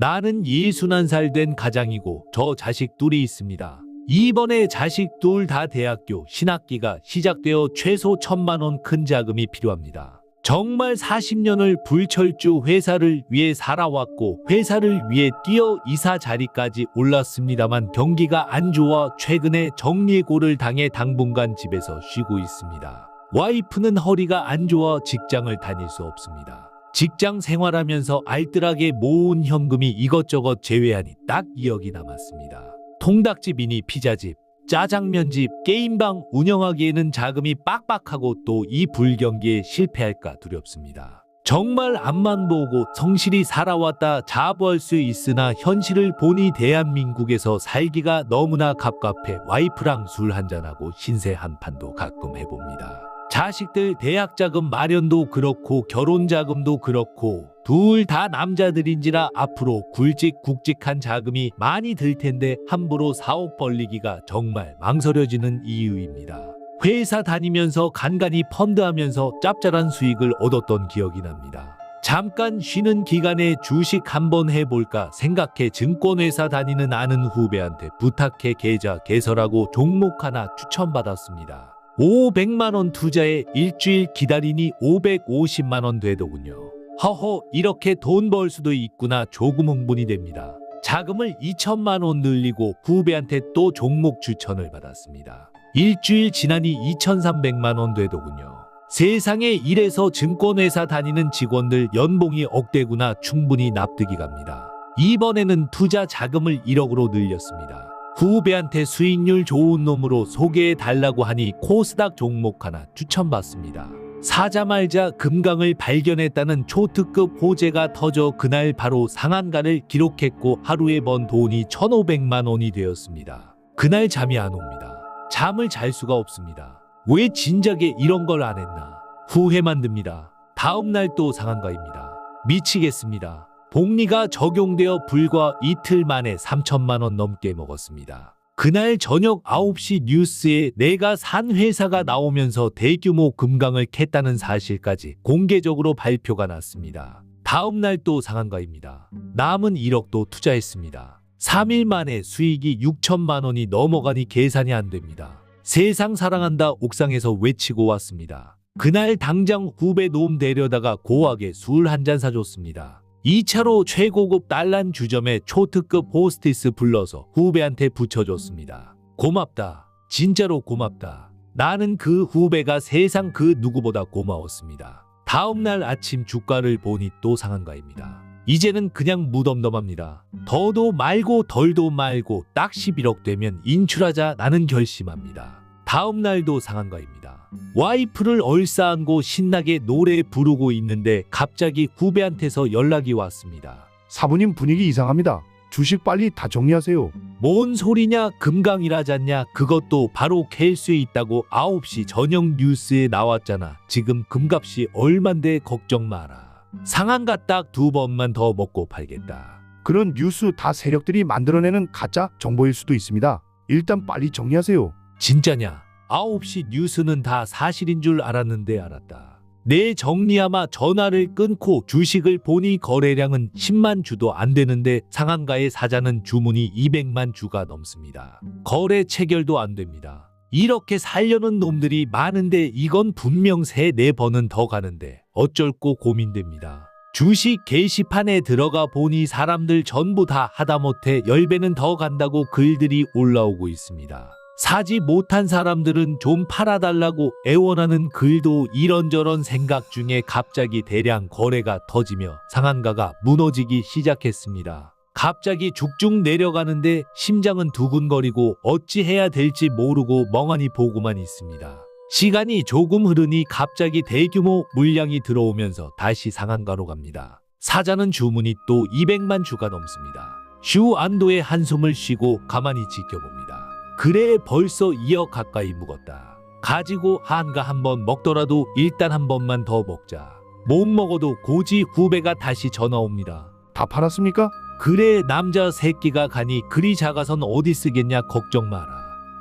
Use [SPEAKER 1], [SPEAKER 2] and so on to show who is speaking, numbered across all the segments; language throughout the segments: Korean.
[SPEAKER 1] 나는 예순한 살 된 가장이고 저 자식 둘이 있습니다. 이번에 자식 둘 다 대학교 신학기가 시작되어 최소 천만 원 큰 자금이 필요합니다. 정말 40년을 불철주 회사를 위해 살아왔고 회사를 위해 뛰어 이사 자리까지 올랐습니다만 경기가 안 좋아 최근에 정리고를 당해 당분간 집에서 쉬고 있습니다. 와이프는 허리가 안 좋아 직장을 다닐 수 없습니다. 직장 생활하면서 알뜰하게 모은 현금이 이것저것 제외하니 딱 2억이 남았습니다. 통닭집이니 피자집, 짜장면집, 게임방 운영하기에는 자금이 빡빡하고 또 이 불경기에 실패할까 두렵습니다. 정말 앞만 보고 성실히 살아왔다 자부할 수 있으나 현실을 보니 대한민국에서 살기가 너무나 갑갑해 와이프랑 술 한잔하고 신세 한판도 가끔 해봅니다. 자식들 대학 자금 마련도 그렇고 결혼 자금도 그렇고 둘 다 남자들인지라 앞으로 굵직굵직한 자금이 많이 들 텐데 함부로 사업 벌리기가 정말 망설여지는 이유입니다. 회사 다니면서 간간히 펀드하면서 짭짤한 수익을 얻었던 기억이 납니다. 잠깐 쉬는 기간에 주식 한번 해볼까 생각해 증권회사 다니는 아는 후배한테 부탁해 계좌 개설하고 종목 하나 추천받았습니다. 500만 원 투자에 일주일 기다리니 550만 원 되더군요. 허허 이렇게 돈 벌 수도 있구나 조금 흥분이 됩니다. 자금을 2천만 원 늘리고 후배한테 또 종목 추천을 받았습니다. 일주일 지나니 2,300만 원 되더군요. 세상에 이래서 증권회사 다니는 직원들 연봉이 억대구나 충분히 납득이 갑니다. 이번에는 투자 자금을 1억으로 늘렸습니다. 후배한테 수익률 좋은 놈으로 소개해 달라고 하니 코스닥 종목 하나 추천받습니다. 사자 말자 금강을 발견했다는 초특급 호재가 터져 그날 바로 상한가를 기록했고 하루에 번 돈이 1,500만 원이 되었습니다. 그날 잠이 안 옵니다. 잠을 잘 수가 없습니다. 왜 진작에 이런 걸 안 했나? 후회만 듭니다. 다음 날 또 상한가입니다. 미치겠습니다. 복리가 적용되어 불과 이틀 만에 3천만 원 넘게 먹었습니다. 그날 저녁 9시 뉴스에 내가 산 회사가 나오면서 대규모 금강을 캤다는 사실까지 공개적으로 발표가 났습니다. 다음 날 또 상한가입니다. 남은 1억도 투자했습니다. 3일 만에 수익이 6천만 원이 넘어가니 계산이 안 됩니다. 세상 사랑한다 옥상에서 외치고 왔습니다. 그날 당장 후배 놈 데려다가 고하게 술 한 잔 사줬습니다. 2차로 최고급 딸란 주점에 초특급 호스티스 불러서 후배한테 붙여줬습니다. 고맙다. 진짜로 고맙다. 나는 그 후배가 세상 그 누구보다 고마웠습니다. 다음날 아침 주가를 보니 또 상한가입니다. 이제는 그냥 무덤덤합니다. 더도 말고 덜도 말고 딱 11억 되면 인출하자 나는 결심합니다. 다음 날도 상한가입니다. 와이프를 얼싸안고 신나게 노래 부르고 있는데 갑자기 후배한테서 연락이 왔습니다.
[SPEAKER 2] 사부님 분위기 이상합니다. 주식 빨리 다 정리하세요.
[SPEAKER 1] 뭔 소리냐 금강이라잖냐 그것도 바로 캘수 있다고 9시 저녁 뉴스에 나왔잖아. 지금 금값이 얼만데 걱정 마라. 상한가 딱 두 번만 더 먹고 팔겠다.
[SPEAKER 2] 그런 뉴스 다 세력들이 만들어내는 가짜 정보일 수도 있습니다. 일단 빨리 정리하세요.
[SPEAKER 1] 진짜냐? 9시 뉴스는 다 사실인 줄 알았는데 알았다. 내 정리아마 전화를 끊고 주식을 보니 거래량은 10만 주도 안 되는데 상한가의 사자는 주문이 200만 주가 넘습니다. 거래 체결도 안 됩니다. 이렇게 살려는 놈들이 많은데 이건 분명 세 네 번은 더 가는데 어쩔고 고민됩니다. 주식 게시판에 들어가 보니 사람들 전부 다 하다못해 10배는 더 간다고 글들이 올라오고 있습니다. 사지 못한 사람들은 좀 팔아달라고 애원하는 글도 이런저런 생각 중에 갑자기 대량 거래가 터지며 상한가가 무너지기 시작했습니다. 갑자기 죽죽 내려가는데 심장은 두근거리고 어찌해야 될지 모르고 멍하니 보고만 있습니다. 시간이 조금 흐르니 갑자기 대규모 물량이 들어오면서 다시 상한가로 갑니다. 사자는 주문이 또 200만 주가 넘습니다. 슈 안도의 한숨을 쉬고 가만히 지켜봅니다. 그래 벌써 2억 가까이 묵었다. 가지고 한가 한번 먹더라도 일단 한 번만 더 먹자. 못 먹어도 고지 후배가 다시 전화 옵니다.
[SPEAKER 2] 다 팔았습니까?
[SPEAKER 1] 그래 남자 새끼가 가니 그리 작아선 어디 쓰겠냐 걱정 마라.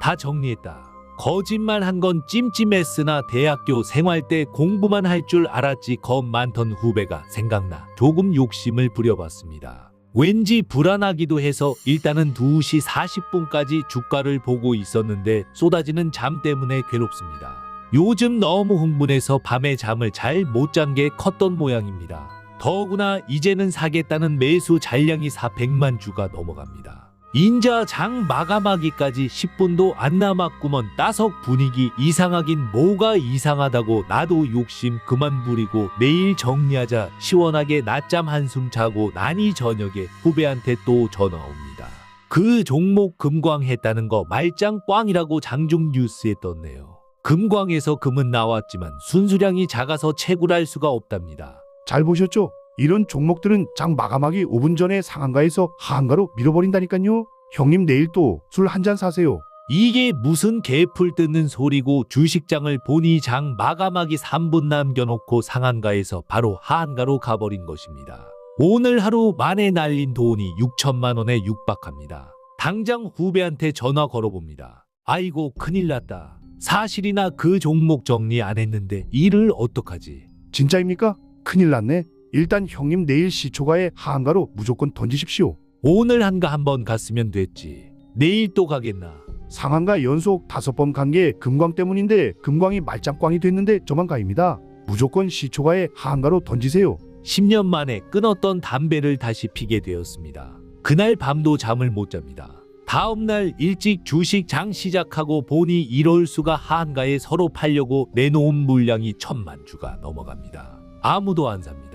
[SPEAKER 1] 다 정리했다. 거짓말 한 건 찜찜했으나 대학교 생활 때 공부만 할 줄 알았지 겁 많던 후배가 생각나 조금 욕심을 부려봤습니다. 왠지 불안하기도 해서 일단은 2시 40분까지 주가를 보고 있었는데 쏟아지는 잠 때문에 괴롭습니다. 요즘 너무 흥분해서 밤에 잠을 잘 못 잔 게 컸던 모양입니다. 더구나 이제는 사겠다는 매수 잔량이 400만 주가 넘어갑니다. 인자 장 마감하기까지 10분도 안 남았구먼 따석 분위기 이상하긴 뭐가 이상하다고 나도 욕심 그만 부리고 내일 정리하자 시원하게 낮잠 한숨 자고 나니 저녁에 후배한테 또 전화 옵니다. 그 종목 금광했다는 거 말짱 꽝이라고 장중 뉴스에 떴네요. 금광에서 금은 나왔지만 순수량이 작아서 채굴할 수가 없답니다.
[SPEAKER 2] 잘 보셨죠? 이런 종목들은 장 마감하기 5분 전에 상한가에서 하한가로 밀어버린다니까요. 형님 내일 또 술 한 잔 사세요.
[SPEAKER 1] 이게 무슨 개풀 뜯는 소리고 주식장을 보니 장 마감하기 3분 남겨놓고 상한가에서 바로 하한가로 가버린 것입니다. 오늘 하루 만에 날린 돈이 6천만 원에 육박합니다. 당장 후배한테 전화 걸어봅니다. 아이고 큰일 났다. 사실이나 그 종목 정리 안 했는데 일을 어떡하지?
[SPEAKER 2] 진짜입니까? 큰일 났네. 일단 형님 내일 시초가에 하한가로 무조건 던지십시오.
[SPEAKER 1] 오늘 한가 한번 갔으면 됐지. 내일 또 가겠나?
[SPEAKER 2] 상한가 연속 다섯 번 간 게 금광 때문인데 금광이 말짱꽝이 됐는데 저만 가입니다. 무조건 시초가에 하한가로 던지세요.
[SPEAKER 1] 10년 만에 끊었던 담배를 다시 피게 되었습니다. 그날 밤도 잠을 못 잡니다. 다음 날 일찍 주식 장 시작하고 보니 이럴 수가 한가에 서로 팔려고 내놓은 물량이 천만 주가 넘어갑니다. 아무도 안 삽니다.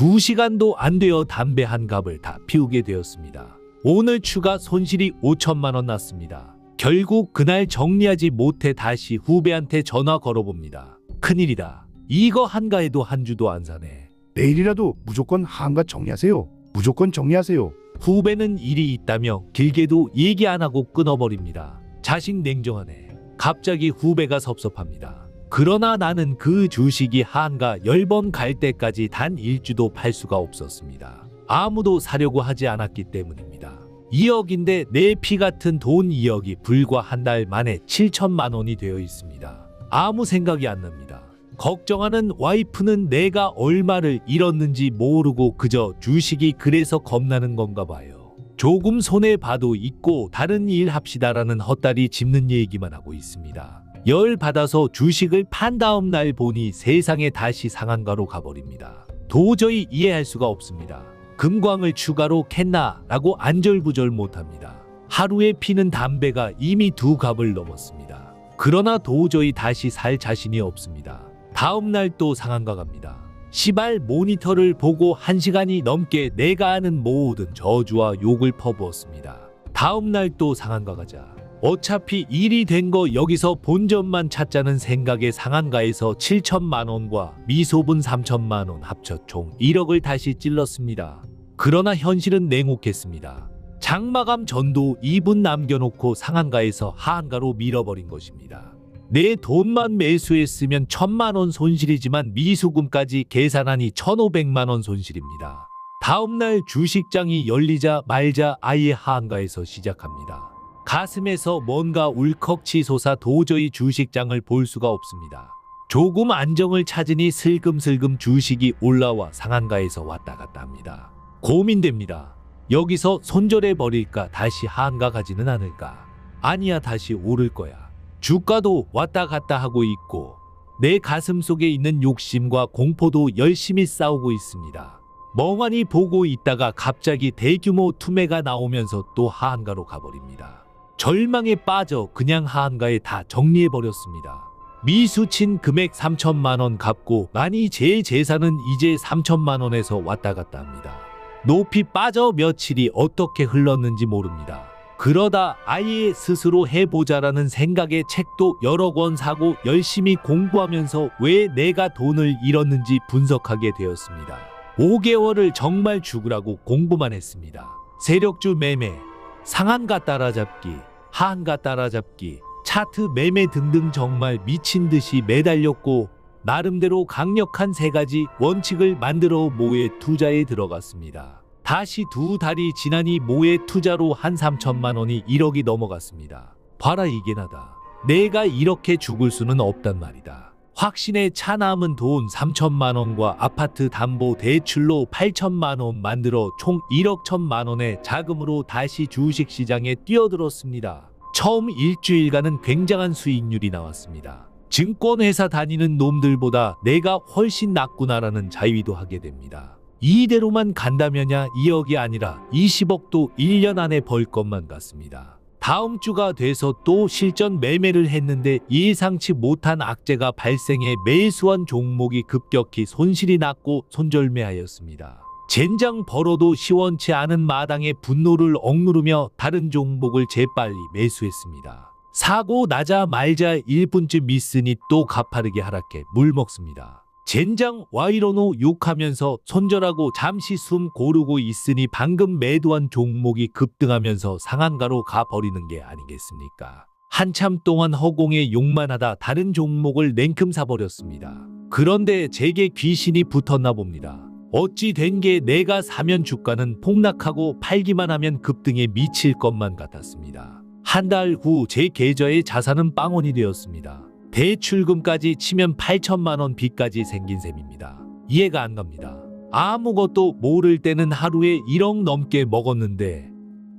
[SPEAKER 1] 두 시간도 안 되어 담배 한 갑을 다 피우게 되었습니다. 오늘 추가 손실이 5천만 원 났습니다. 결국 그날 정리하지 못해 다시 후배한테 전화 걸어봅니다. 큰일이다. 이거 한가에도 한 주도 안 사네.
[SPEAKER 2] 내일이라도 무조건 하한가 정리하세요. 무조건 정리하세요.
[SPEAKER 1] 후배는 일이 있다며 길게도 얘기 안 하고 끊어버립니다. 자식 냉정하네. 갑자기 후배가 섭섭합니다. 그러나 나는 그 주식이 한가 10번 갈 때까지 단 일주도 팔 수가 없었습니다. 아무도 사려고 하지 않았기 때문입니다. 2억인데 내 피 같은 돈 2억이 불과 한 달 만에 7천만 원이 되어 있습니다. 아무 생각이 안 납니다. 걱정하는 와이프는 내가 얼마를 잃었는지 모르고 그저 주식이 그래서 겁나는 건가 봐요. 조금 손해 봐도 있고 다른 일 합시다라는 헛다리 짚는 얘기만 하고 있습니다. 열 받아서 주식을 판 다음 날 보니 세상에 다시 상한가로 가버립니다. 도저히 이해할 수가 없습니다. 금광을 추가로 캤나 라고 안절부절 못합니다. 하루에 피는 담배가 이미 두 갑을 넘었습니다. 그러나 도저히 다시 살 자신이 없습니다. 다음 날 또 상한가 갑니다. 시발 모니터를 보고 한 시간이 넘게 내가 아는 모든 저주와 욕을 퍼부었습니다. 다음 날 또 상한가 가자. 어차피 일이 된 거 여기서 본전만 찾자는 생각에 상한가에서 7천만 원과 미소분 3천만 원 합쳐 총 1억을 다시 찔렀습니다. 그러나 현실은 냉혹했습니다. 장마감 전도 2분 남겨놓고 상한가에서 하한가로 밀어버린 것입니다. 내 돈만 매수했으면 천만 원 손실이지만 미수금까지 계산하니 천오백만 원 손실입니다. 다음날 주식장이 열리자 말자 아예 하한가에서 시작합니다. 가슴에서 뭔가 울컥 치솟아 도저히 주식장을 볼 수가 없습니다. 조금 안정을 찾으니 슬금슬금 주식이 올라와 상한가에서 왔다 갔다 합니다. 고민됩니다. 여기서 손절해 버릴까 다시 하한가 가지는 않을까? 아니야 다시 오를 거야. 주가도 왔다 갔다 하고 있고 내 가슴 속에 있는 욕심과 공포도 열심히 싸우고 있습니다. 멍하니 보고 있다가 갑자기 대규모 투매가 나오면서 또 하한가로 가버립니다. 절망에 빠져 그냥 하한가에 다 정리해버렸습니다. 미수친 금액 3천만 원 갚고 많이 제 재산은 이제 3천만 원에서 왔다 갔다 합니다. 높이 빠져 며칠이 어떻게 흘렀는지 모릅니다. 그러다 아예 스스로 해보자라는 생각에 책도 여러 권 사고 열심히 공부하면서 왜 내가 돈을 잃었는지 분석하게 되었습니다. 5개월을 정말 죽으라고 공부만 했습니다. 세력주 매매, 상한가 따라잡기, 하한가 따라잡기, 차트 매매 등등 정말 미친 듯이 매달렸고 나름대로 강력한 세 가지 원칙을 만들어 모에 투자에 들어갔습니다. 다시 두 달이 지나니 모의 투자로 한 3천만 원이 1억이 넘어갔습니다. 봐라 이게 나다. 내가 이렇게 죽을 수는 없단 말이다. 확신에 차 남은 돈 3천만 원과 아파트 담보 대출로 8천만 원 만들어 총 1억 1천만 원의 자금으로 다시 주식 시장에 뛰어들었습니다. 처음 일주일간은 굉장한 수익률이 나왔습니다. 증권회사 다니는 놈들보다 내가 훨씬 낫구나라는 자위도 하게 됩니다. 이대로만 간다면야 2억이 아니라 20억도 1년 안에 벌 것만 같습니다. 다음 주가 돼서 또 실전 매매를 했는데 예상치 못한 악재가 발생해 매수한 종목이 급격히 손실이 났고 손절매하였습니다. 젠장 벌어도 시원치 않은 마당에 분노를 억누르며 다른 종목을 재빨리 매수했습니다. 사고 나자 말자 1분쯤 있으니 또 가파르게 하락해 물먹습니다. 젠장 와이로노 욕하면서 손절하고 잠시 숨 고르고 있으니 방금 매도한 종목이 급등하면서 상한가로 가버리는 게 아니겠습니까? 한참 동안 허공에 욕만 하다 다른 종목을 냉큼 사버렸습니다. 그런데 제게 귀신이 붙었나 봅니다. 어찌 된 게 내가 사면 주가는 폭락하고 팔기만 하면 급등에 미칠 것만 같았습니다. 한 달 후 제 계좌의 자산은 빵원이 되었습니다. 대출금까지 치면 8천만 원 빚까지 생긴 셈입니다. 이해가 안 갑니다. 아무것도 모를 때는 하루에 1억 넘게 먹었는데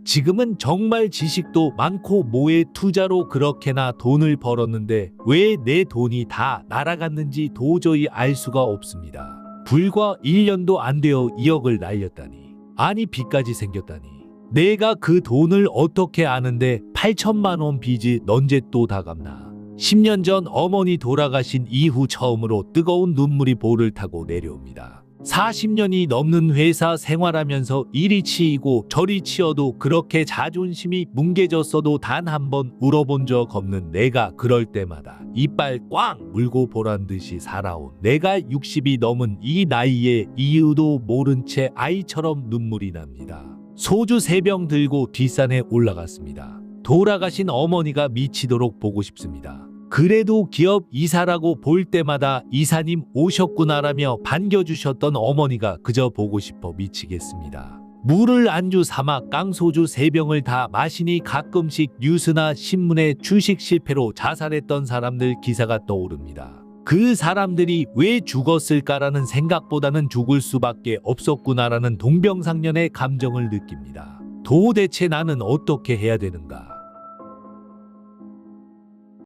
[SPEAKER 1] 지금은 정말 지식도 많고 뭐에 투자로 그렇게나 돈을 벌었는데 왜 내 돈이 다 날아갔는지 도저히 알 수가 없습니다. 불과 1년도 안 되어 2억을 날렸다니. 아니 빚까지 생겼다니. 내가 그 돈을 어떻게 아는데 8천만 원 빚이 넌제 또다 갚나. 10년 전 어머니 돌아가신 이후 처음으로 뜨거운 눈물이 볼을 타고 내려옵니다. 40년이 넘는 회사 생활하면서 이리 치이고 저리 치여도 그렇게 자존심이 뭉개졌어도 단 한 번 울어본 적 없는 내가 그럴 때마다 이빨 꽝 물고 보란 듯이 살아온 내가 60이 넘은 이 나이에 이유도 모른 채 아이처럼 눈물이 납니다. 소주 3병 들고 뒷산에 올라갔습니다. 돌아가신 어머니가 미치도록 보고 싶습니다. 그래도 기업 이사라고 볼 때마다 이사님 오셨구나라며 반겨주셨던 어머니가 그저 보고 싶어 미치겠습니다. 물을 안주 삼아 깡소주 세병을 다 마시니 가끔씩 뉴스나 신문에 주식 실패로 자살했던 사람들 기사가 떠오릅니다. 그 사람들이 왜 죽었을까라는 생각보다는 죽을 수밖에 없었구나라는 동병상련의 감정을 느낍니다. 도대체 나는 어떻게 해야 되는가?